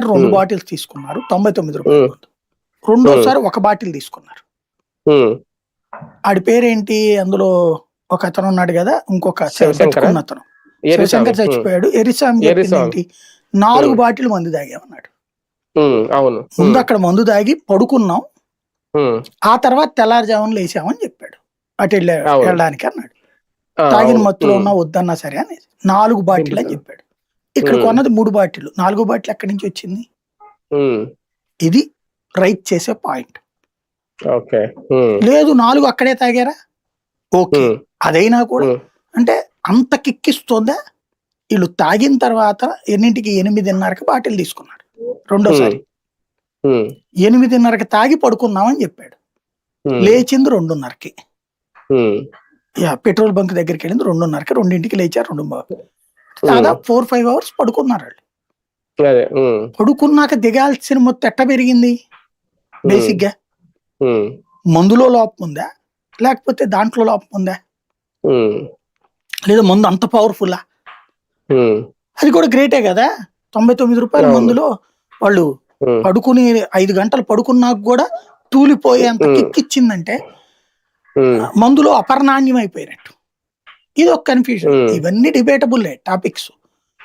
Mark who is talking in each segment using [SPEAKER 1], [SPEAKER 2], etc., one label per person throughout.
[SPEAKER 1] రెండు. బాటిల్స్ తీసుకున్నారు. తొంభై తొమ్మిది రూపాయలు. రెండోసారి ఒక బాటిల్ తీసుకున్నారు. ఆడి పేరేంటి? అందులో ఒక అతను ఉన్నాడు కదా ఇంకొక
[SPEAKER 2] శివశంకరా?
[SPEAKER 1] బతుకున్న అతను. శివశంకర్ చచ్చిపోయాడు. ఎరిసామి. ఏంటి నాలుగు. బాటిల్ మందు తాగామన్నాడు.
[SPEAKER 2] అవును.
[SPEAKER 1] ముందు అక్కడ మందు తాగి పడుకున్నాం. ఆ తర్వాత తెల్లారుజామున లేచామని చెప్పాడు. అటు. వెళ్ళడానికి అన్నాడు. తాగిన. మత్తులో ఉన్నా వద్దన్నా సరే అనేది నాలుగు బాటిల్ అని చెప్పాడు. ఇక్కడ. కొన్నది మూడు బాటిల్. నాలుగో బాటిల్ ఎక్కడి నుంచి వచ్చింది? ఇది రైట్ చేసే పాయింట్.
[SPEAKER 2] ఓకే.
[SPEAKER 1] లేదు నాలుగు అక్కడే తాగారా? ఓకే. అదైనా కూడా. అంటే అంత కిక్కిస్తుందా? వీళ్ళు తాగిన తర్వాత ఎన్నింటికి? ఎనిమిదిన్నరకి బాటిల్ తీసుకున్నాడు. రెండోసారి. ఎనిమిదిన్నరకి తాగి పడుకున్నామని చెప్పాడు. లేచింది రెండున్నరకి. పెట్రోల్ బంక్ దగ్గరికి వెళ్ళింది రెండున్నరకి. రెండింటికి లేచారు రెండు బా- దాదాపు ఫోర్ ఫైవ్ అవర్స్ పడుకున్నారు వాళ్ళు పడుకున్నాక దిగాల్సిన మొత్తం ఎట్ట పెరిగింది?
[SPEAKER 2] బేసిక్గా
[SPEAKER 1] మందులో లోపం ఉందా? లేకపోతే దాంట్లో లోపం ఉందా? లేదా మందు అంత పవర్ఫుల్లా అది కూడా గ్రేటే కదా? తొంభై తొమ్మిది రూపాయల. మందులో వాళ్ళు పడుకుని ఐదు గంటలు పడుకున్నాక కూడా తూలిపోయేంత. కిక్ ఇచ్చిందంటే
[SPEAKER 2] ఉమ్,
[SPEAKER 1] మందులో అపర్ణాన్యం అయిపోయినట్టు ఇది ఒక కన్ఫ్యూజన్
[SPEAKER 2] Hmm.
[SPEAKER 1] ఇవన్నీ డిబేటబుల్ టాపిక్స్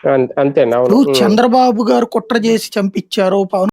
[SPEAKER 2] అం- అంతేనా అవును
[SPEAKER 1] ఇప్పుడు
[SPEAKER 2] ఉమ్.
[SPEAKER 1] చంద్రబాబు గారు కుట్ర చేసి చంపించారు పవన్